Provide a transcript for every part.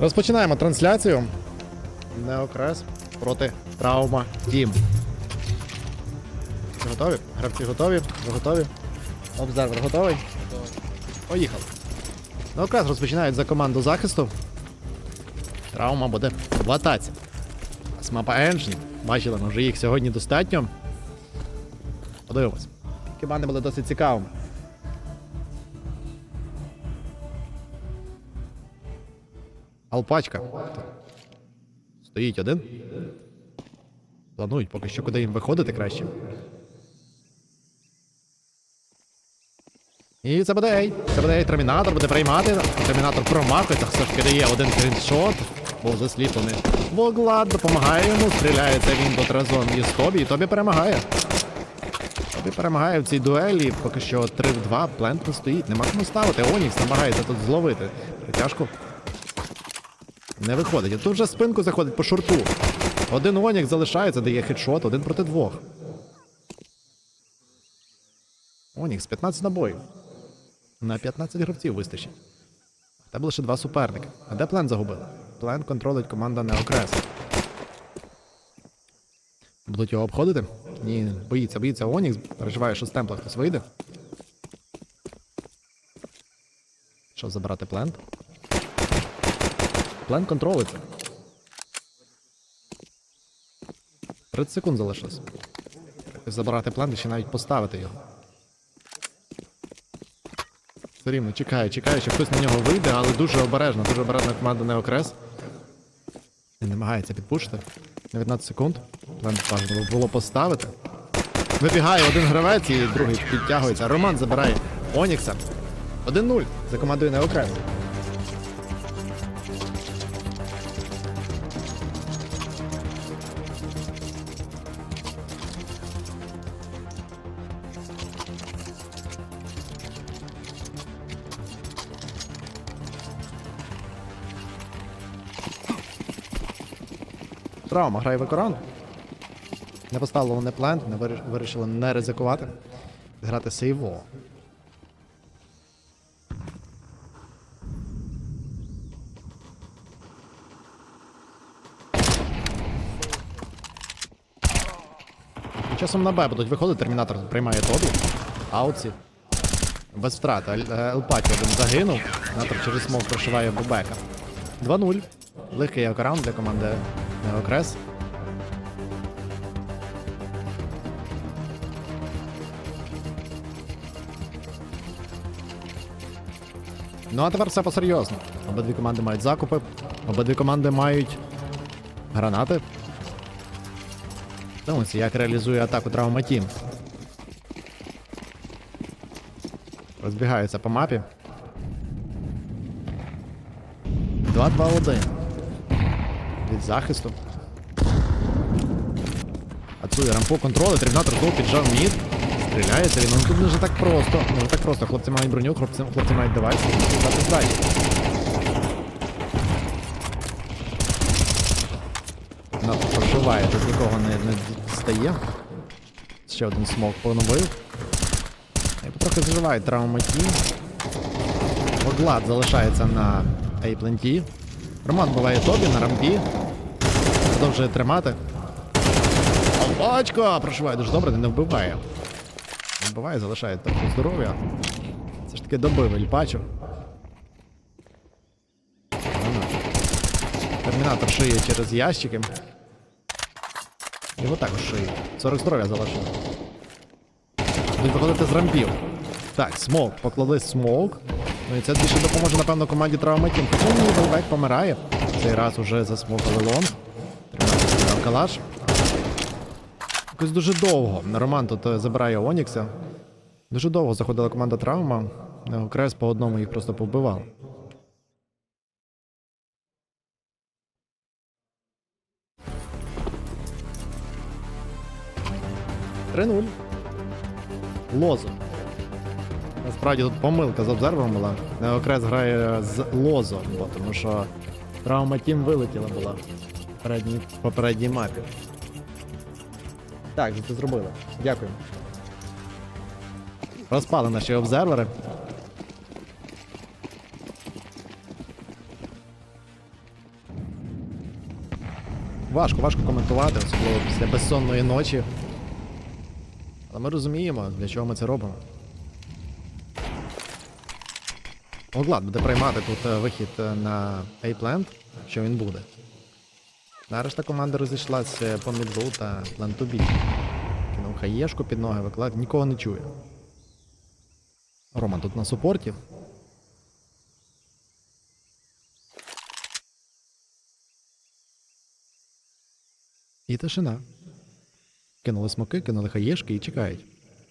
Розпочинаємо трансляцію. Неокрес проти Травма Тім. Готові? Гравці готові? Ви готові? Обзервер готовий? Готовий. Поїхали. Неокрес розпочинають за команду захисту. Травма буде в атаці. З мапа Engine. Бачили, ми вже їх сьогодні достатньо. Подивимось. Команди були досить цікавими. Алпачка. Стоїть один. Планують поки що куди їм виходити краще. І це буде Ей. Це буде Ей. Термінатор буде приймати. Термінатор промахується, все ж дає один скріншот. Був засліплений. Воглад допомагає йому. Стріляється він до Трезон із Тобі, і Тобі перемагає. Тобі перемагає в цій дуелі. Поки що 3 в 2. Плент не стоїть. Нема кому ставити. Онікс намагається тут зловити. Притяжку. Не виходить. Тут вже спинку заходить по шорту. Один Онік залишається, дає хедшот, один проти двох. Онікс 15 набоїв. На 15 гравців вистачить. Тебе лише два суперники. А де плен загубили? Плен контролить команда Неокрес. Будуть його обходити? Ні, боїться, боїться Онікс. Переживає, що з темпла хтось вийде. Що забирати плент? Плен контролиться. 30 секунд залишилось. Забирати плен і ще навіть поставити його. Все рівно чекає, чекає, що хтось на нього вийде, але дуже обережно, дуже обережна команда Неокрес. І намагається підпушити. 19 секунд. Плен бажано було поставити. Вибігає один гравець і другий підтягується. Роман забирає Онікса. 1-0 за командою Неокрес. Травма грає ветеран. Не поставили вони плент, не виріш- вирішили не ризикувати. Грати сейво. Часом на Б будуть виходити, термінатор приймає тобі. Аутсі. Без втрат. Е, Елпаті один загинув. Термінатор через смок прошиває Бубека. 2-0. Легкий аккаунт для команди Неокрес. Ну а тепер все посерйозно. Обидві команди мають закупи, обидві команди мають гранати. Дивимося, як реалізує атаку Травма Тім. Розбігаються по мапі. 2-2-1. Захисту. Ацує рампо контролю, термінатор знову піджав мід. Стріляється він. Ну тут не вже так просто. Не вже так просто. Хлопці мають броню, хлопці, хлопці мають девайс. Дати здачі. Надто прошиває, тут нікого не, не дістає. Ще один смок поновив. І потрохи заживають травма ті. Воглад залишається на Ейпленті. Роман буває тобі на рампі. Продовжує тримати. Опачко! Прошиває дуже добре, не вбиває. Не вбиває, залишає трохи здоров'я. Це ж таки добив Ельпачу. Термінатор шиє через ящики. Його також шиє. 40 здоров'я залишив. Будуть виходити з рампів. Так, смок. Поклали смок. Ну і це більше допоможе, напевно, команді Травматім. Хоча ні, Велбек помирає. Цей раз уже засмокали лонг. Калаш. Якось дуже довго. Роман тут е, забирає Онікса. Дуже довго заходила команда Травма. Е, Крес по одному їх просто повбивав. Три нуль. Лозо. Насправді тут помилка з обзервером була. Неокрес грає з Лозо, бо тому що травма Тім вилетіла була попередній, попередній мапі. Так, же це зробили. Дякую. Розпали наші обзервери. Важко, важко коментувати, особливо після безсонної ночі. Але ми розуміємо, для чого ми це робимо. Оглад буде приймати тут е, вихід е, на A-Plant, що він буде. На решта команда розійшлася по мідлу та план to B. Кинув хаєшку під ноги, виклад, нікого не чує. Роман тут на супорті. І тишина. Кинули смоки, кинули хаєшки і чекають.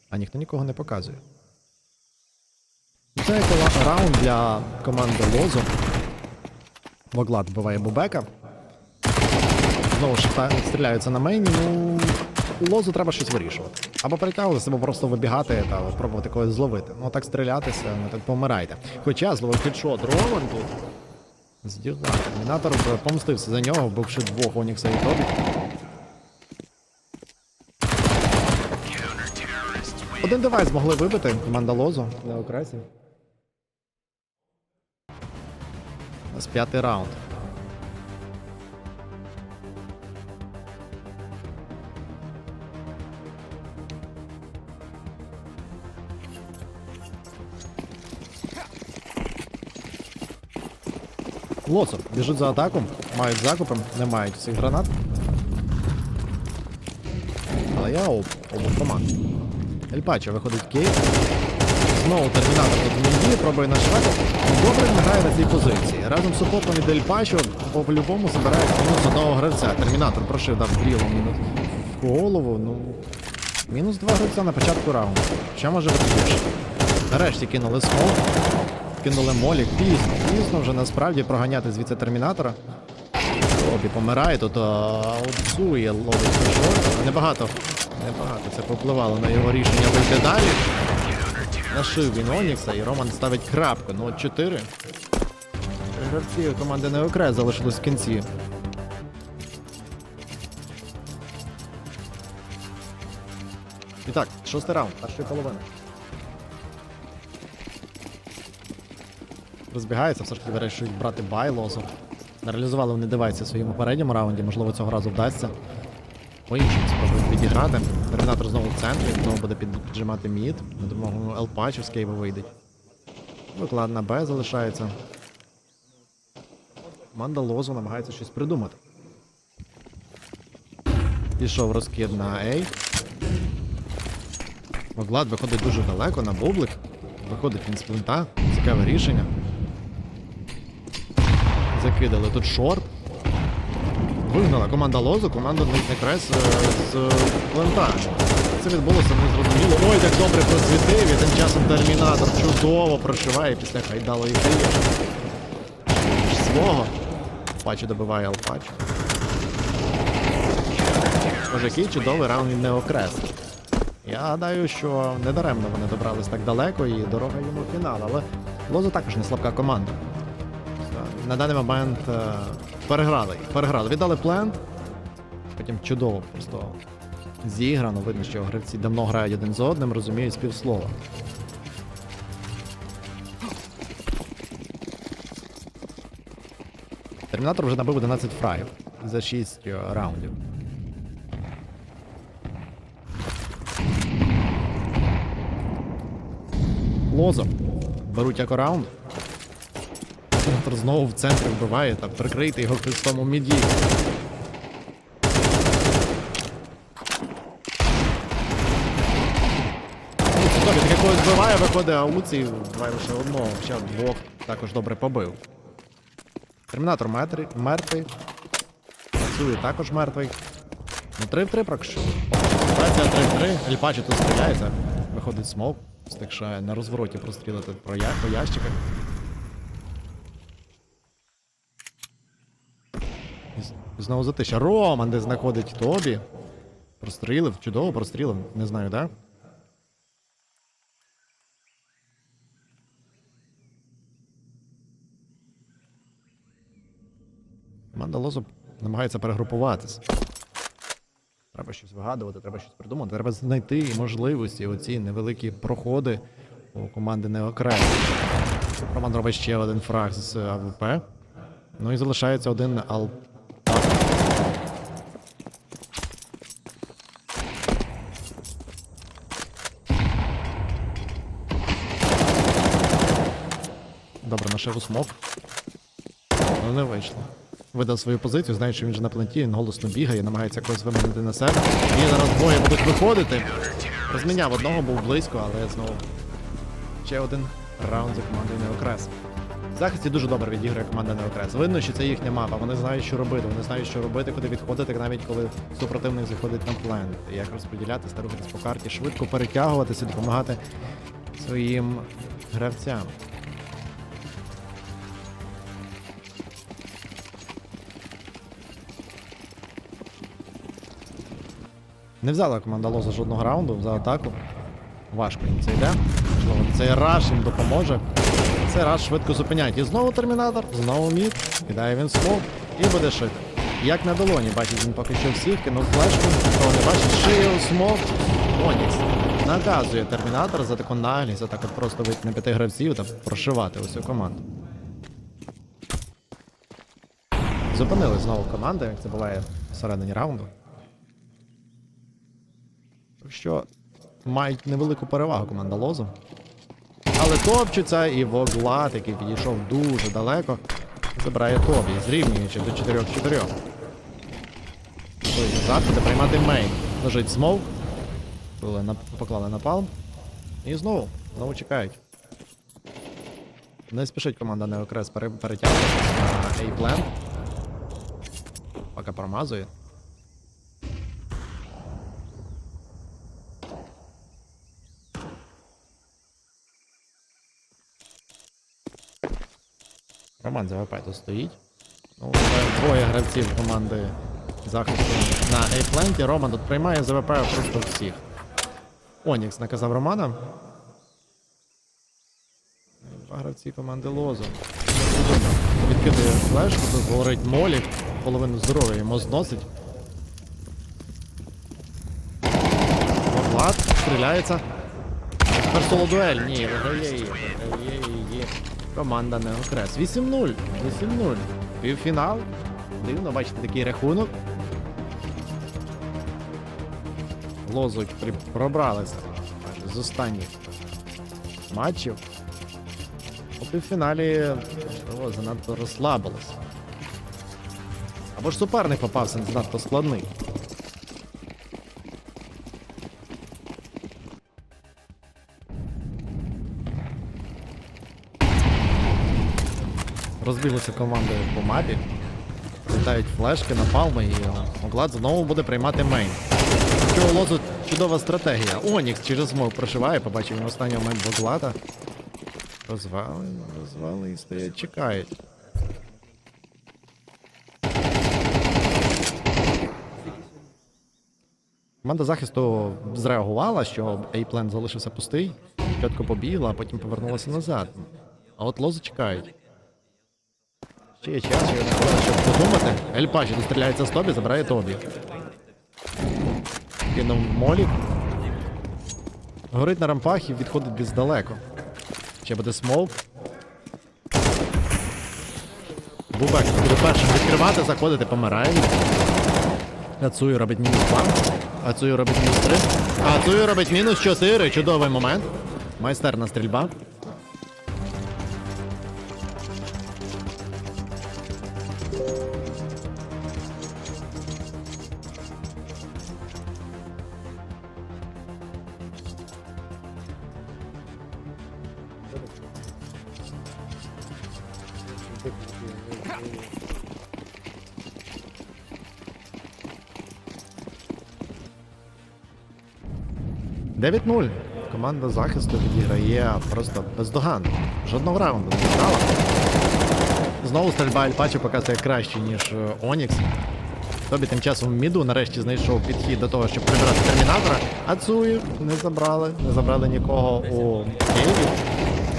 А ніхто нікого не показує. Це раунд для команди Лозо. Воглад вбиває Бубека. Знову ж стріляються на мейні, ну лозу треба щось вирішувати. Або перетягуватися, або просто вибігати та пробувати когось зловити. Ну так стрілятися, ну так помирайте. Хоча зловив хедшот Роман тут. Здігла. Термінатор помстився за нього, вбивши двох Онікса і Тобі. Один девайс змогли вибити, команда Лозо для окресів. У нас п'ятий раунд. Лосов біжуть за атаку, мають закупи, не мають всіх гранат. Але я об, обох команд. Ельпачо виходить кейт. Знову термінатор тут мінді, пробує нашивати. Добре він грає на цій позиції. Разом з супортом від Ельпачо по-любому забирають мінус одного гравця. Термінатор прошив, дав гріло мінус в голову. Ну, мінус два гравця на початку раунду. Що може бути більше? Нарешті кинули смол. Кинули молік. Пізно, пізно вже насправді проганяти звідси термінатора. Обі помирає, тут ловить шорт. Небагато, небагато це попливало на його рішення вийти далі. Нашив він Онікса і Роман ставить крапку. Ну от 4. Три гравці команди Неокрес залишилось в кінці. І так, шостий раунд, першої половини. Розбігаються, все ж таки вирішують брати бай лозу. Не реалізували вони девайси в своєму передньому раунді, можливо, цього разу вдасться. По-іншому спробують підіграти. Термінатор знову в центрі, знову буде піджимати мід. На допомогу Елпачу з Кейва вийдуть. Виклад на Б залишається. Команда Лозу намагається щось придумати. Пішов розкид на A. Воглад виходить дуже далеко на бублик. Виходить він з плинта. Цікаве рішення. Закидали тут шорт. Вигнала команда Лозу, команда Некрес з плента. Це відбулося незрозуміло. Ой, так добре просвітив, і тим часом термінатор чудово прошиває після хайдалої гри. Свого. Пачі добиває Алпач. Може, який чудовий раунд від Неокрес. Я гадаю, що недаремно вони добрались так далеко і дорога йому в фінал, але Лоза також не слабка команда. На даний момент е, переграли. Переграли. Віддали плент. Потім чудово просто зіграно. Видно, що гравці давно грають один з одним, розуміють співслова. Термінатор вже набив 11 фраїв за 6 раундів. Лозо. Беруть як раунд. Термінатор знову в центрі вбиває та прикрити його хрестом у міді. Так вбиває, виходить ауці, давай лише одного, ще двох також добре побив. Термінатор мертвий. Працює також мертвий. Ну 3 в 3 прокшив. Ситуація 3 в 3. Ельпачі тут стріляється. Виходить смок. Стикшає на розвороті прострілити по ящиках. І з- Знову затища. Роман, де знаходить Тобі. Прострілив, чудово прострілив. Не знаю, де. Команда Лозо намагається перегрупуватися. Треба щось вигадувати, треба щось придумати, треба знайти можливості, оці невеликі проходи у команди не окремо. Роман робить ще один фраг з АВП. Ну і залишається один Ал. Нашив у смок. Ну не вийшло. Видав свою позицію, знає, що він же на пленті, він голосно бігає, намагається когось виманити на себе. І зараз двоє будуть виходити. Розміняв одного, був близько, але знову ще один раунд за командою Неокрес. В захисті дуже добре відіграє команда Неокрес. Видно, що це їхня мапа. Вони знають, що робити. Вони знають, що робити, куди відходити, навіть коли супротивник заходить на плен. Як розподілятися рухатись по карті, швидко перетягуватися, допомагати своїм гравцям. Не взяла команда Лоза жодного раунду за атаку. Важко їм це йде. Можливо, цей раш їм допоможе. Цей раш швидко зупинять. І знову термінатор, знову мід. Кидає він смок і буде шити. Як на долоні, бачить він поки що всіх, кинув флешку, хто не бачить, шиє у смок. Онікс наказує термінатор за таку наглість, за так от просто вийти на п'яти гравців та прошивати усю команду. Зупинили знову команди, як це буває всередині раунду. Що мають невелику перевагу команда Лозу. Але топчуться і Воглат, який підійшов дуже далеко, забирає Тобі, зрівнюючи до 4-4. Ой, назад буде приймати мейн. Лежить смоук. Поклали на палм. І знову, знову чекають. Не спішить команда Неокрес пере, перетягувати на A-плен. Поки промазує. Роман ЗВП тут стоїть. Ну, двоє гравців команди захисту на A-пленті. Роман тут приймає ЗВП просто всіх. Онікс наказав Романа. Два гравці команди Лозу. Відкидує флешку, тут говорить Молік, половину здоров'я йому зносить. Влад стріляється. Тепер соло дуель. Ні, виграє її. Виграє її. Команда Неокрес. 8-0. 8-0. Півфінал. Дивно, бачите, такий рахунок. Лозуть при... пробралися з останніх матчів. У півфіналі можливо, занадто розслабилися. Або ж суперник попався занадто складний. Розбіглися команди по мапі. Літають флешки на палми і Оглад знову буде приймати мейн. Що Лозу чудова стратегія. Онікс через смок прошиває, побачив він останній момент Боглада. Розвали, розвали і стоять, чекають. Команда захисту зреагувала, що A-плен залишився пустий, чітко побігла, а потім повернулася назад. А от лози чекають. Ще є час, ще є хвилина, щоб подумати. Ель Пачі достріляється з Тобі, забирає Тобі. Кинув молік. Горить на рампах і відходить десь далеко. Ще буде смоук. Бубек буде першим відкривати, заходити, помирає. Ацую робить мінус 2. Ацую робить мінус 3. Ацую робить мінус 4. Чудовий момент. Майстерна стрільба. Команда захисту відіграє просто бездоганно. Жодного раунду не грала. Знову стрільба Альпачі показує краще, ніж е, Онікс. Тобі тим часом міду нарешті знайшов підхід до того, щоб прибирати термінатора. А Цую не забрали, не забрали нікого у Києві.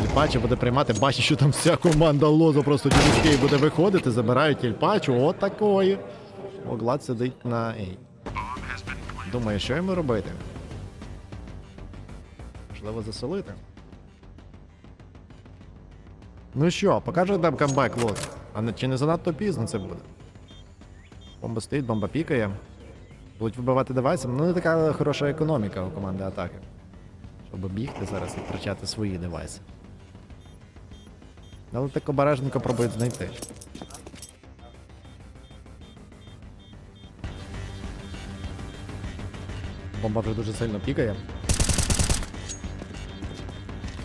Ільпачі буде приймати, бачить, що там вся команда Лозо просто через буде виходити, забирають Ільпачу, от такої. Оглад сидить на Ей. Думає, що йому робити? Можливо, заселити. Ну що, покаже нам камбек лот. А чи не занадто пізно це буде? Бомба стоїть, бомба пікає. Будуть вибивати девайсом. Ну не така хороша економіка у команди атаки. Щоб бігти зараз і втрачати свої девайси. Але так обережненько пробують знайти. Бомба вже дуже сильно пікає.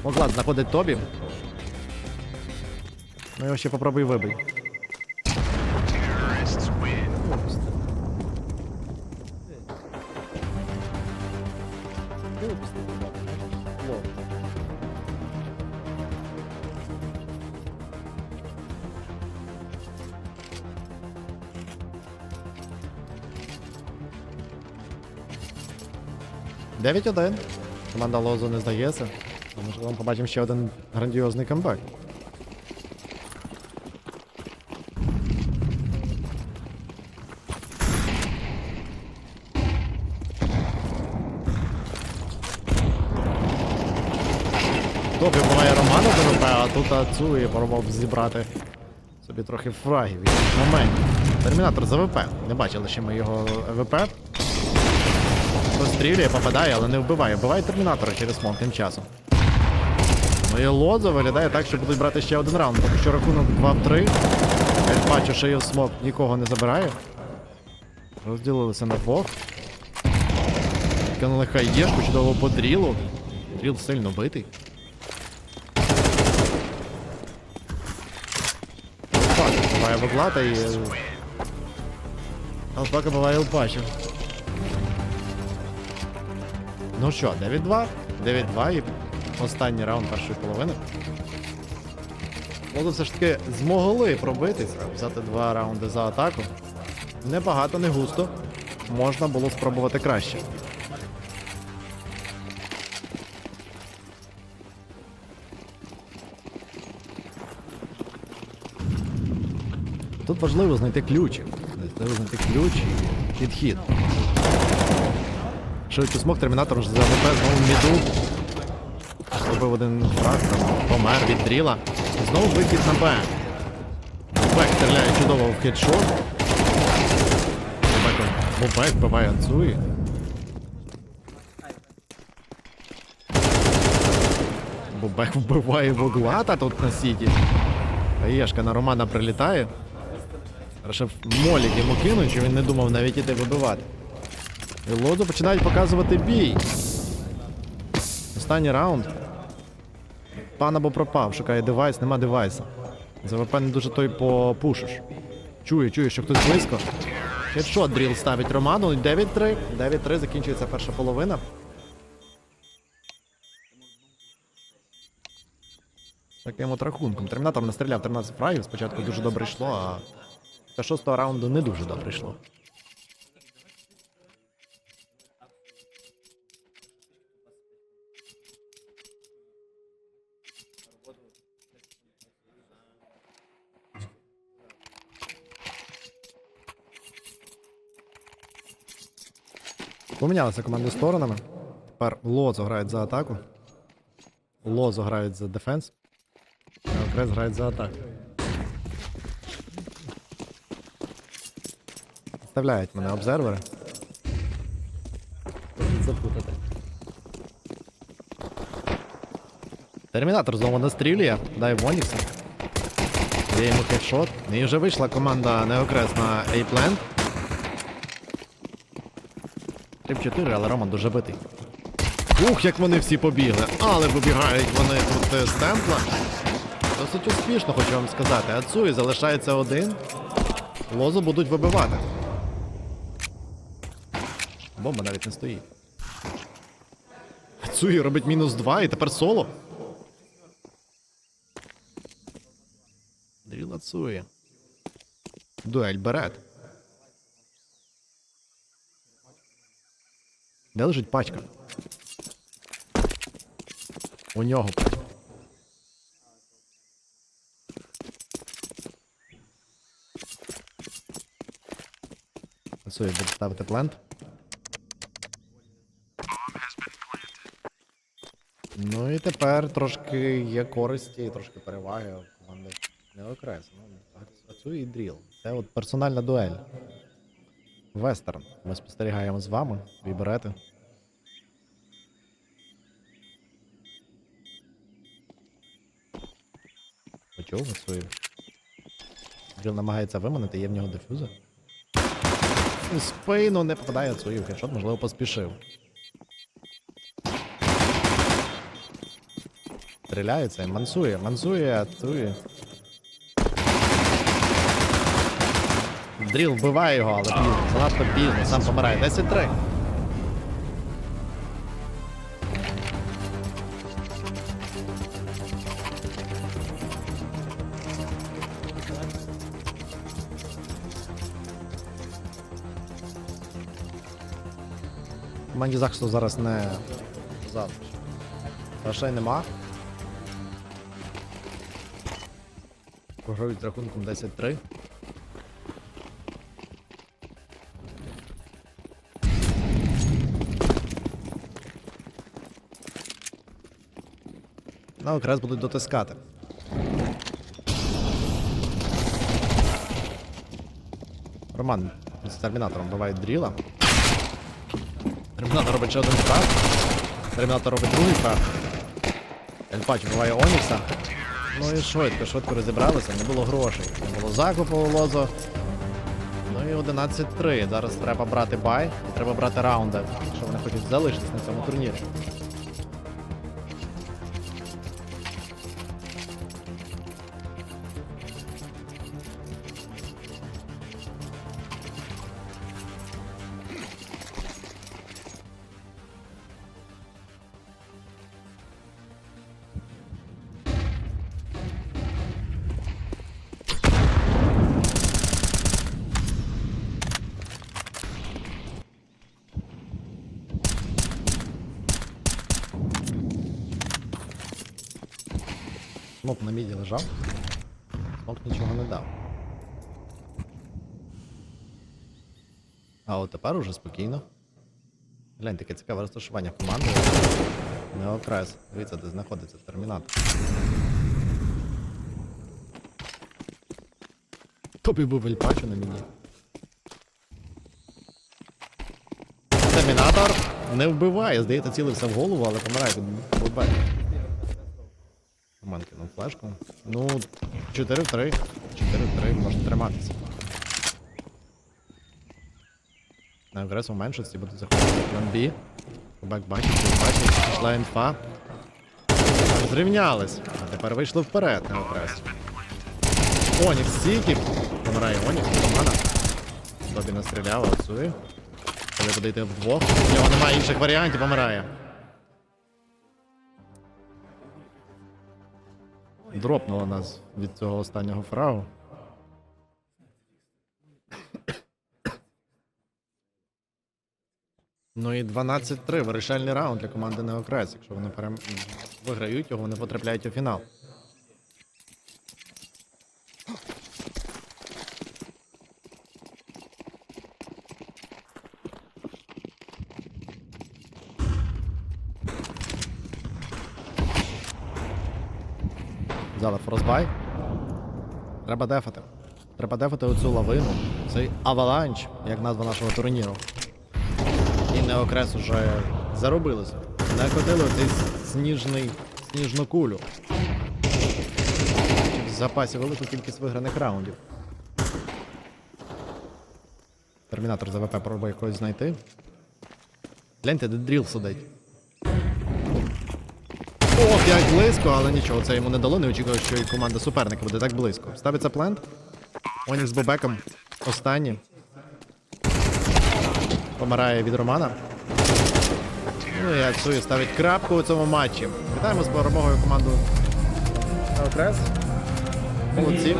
Моглад знаходить тобі. Ну його ще попробуй вибий. Дев'ять один. Команда Лозу не здається. А Можливо, ми побачимо ще один грандіозний камбек. Тобі буває Романа ДВП, а тут Ацуї пробував зібрати собі трохи фрагів. Момент. Термінатор за ВП. Не бачили ще ми його ВП. Пострілює, попадає, але не вбиває. Вбиває термінатора через смок тим часом. Ну і Лозо виглядає так, що будуть брати ще один раунд. Тому що рахунок 2-3. Я бачу, що смок нікого не забирає. Розділилися на двох. Кинули хайєшку, чудово по дрілу. Дріл сильно битий. Буває виплата і. Алпака буває упачив. Ну що, 9-2. 9-2 і останній раунд першої половини. Лозо все ж таки змогли пробитися, взяти два раунди за атаку. Небагато, не густо. Можна було спробувати краще. Тут важливо знайти ключі. Важливо знайти ключ і підхід. Швидко смог термінатор вже за ВП знову міду. Зробив один там помер від дріла. Знову вихід на Б. Бек стріляє чудово в хедшот. Бубек, Бубек вбиває Ацуї. Бубек вбиває Воглата тут на сіті. Єшка на Романа прилітає. Решив молік йому кинуть, що він не думав навіть іти вибивати. І Лозу починають показувати бій. Останній раунд. Пан або пропав, шукає девайс, нема девайса. За ВП не дуже той попушиш. Чує, чує, що хтось близько. Хедшот дріл ставить Роману. 9-3. 9-3 закінчується перша половина. Таким от рахунком. Термінатор настріляв 13 фрагів. Спочатку дуже добре йшло, а до шостого раунду не дуже добре йшло. Помінялися команди сторонами. Тепер Лозо грають за атаку. Лозо грають за дефенс. А Окрес грають за атаку. Вставляють мене обзервери. Запутати. Термінатор знову настрілює. Дай Вонікса. Є йому хедшот. І вже вийшла команда Неокрес на A-Plant. 3-4, але Роман дуже битий. Ух, як вони всі побігли. Але вибігають вони тут з темпла. Досить успішно, хочу вам сказати. Ацуї залишається один. Лозу будуть вибивати. Бомба навіть не стоїть. Ацуї робить мінус 2 і тепер соло. Дріл Ацуї. Дуель берет. Де лежить пачка? У нього. Ацуї буде ставити плент. Ну і тепер трошки є користі, трошки переваги команди не окрес. Ну, Ацуї і дріл. Це от персональна дуель. Вестерн. Ми спостерігаємо з вами. Ви берете. почув свою. Дріл намагається виманити, є в нього дефюзер. У спину не попадає свою хедшот, можливо, поспішив. Стріляється і мансує, мансує, атує. Дріл вбиває його, але пізно, занадто пізно, сам помирає. 10-3. Команді захисту зараз не завжди. Грошей нема. Програють рахунком 10-3. На окрес будуть дотискати. Роман з термінатором буває дріла. Термінатор робить ще один фраг. Термінатор робить другий фраг. Ельпач вбиває Онікса. Ну і швидко, швидко розібралися, не було грошей. Не було закупу у лозо. Ну і 11-3. Зараз треба брати бай, і треба брати раунди, якщо вони хочуть залишитись на цьому турнірі. А от тепер уже спокійно. Глянь, таке цікаве розташування команди. Не окрес. Дивіться, де знаходиться термінатор. Тобі був Ельпачо на мені. Термінатор не вбиває, здається, цілився в голову, але помирає від бутбеку. Роман кинув флешку. Ну, 4 в 3. 4 в 3, можна триматися. На агресу меншості буде заходити план Б. Бак бачить, бачить, пішла інфа. Зрівнялись. А тепер вийшли вперед на агресу. Онікс стійки. Помирає Онікс, Романа. Тобі настріляв, отсує. Коли буде йти вдвох. У нього немає інших варіантів, помирає. Дропнуло нас від цього останнього фрагу. Ну і 12-3, вирішальний раунд для команди Неокрес. Якщо вони перем... виграють його, вони потрапляють у фінал. Зараз фростбай. Треба дефати. Треба дефати оцю лавину. Цей аваланч, як назва нашого турніру. І неокрес уже заробилися. Накотили оцей сніжний, сніжну кулю. В запасі велику кількість виграних раундів. Термінатор з АВП пробує когось знайти. Гляньте, де дріл сидить. Ох, як близько, але нічого, це йому не дало, не очікував, що і команда суперника буде так близько. Ставиться плент. Онікс з Бобеком. Останній. Помирає від Романа. Ну і Ацуї ставить крапку у цьому матчі. Вітаємо з перемогою команду Окрес. Молодці.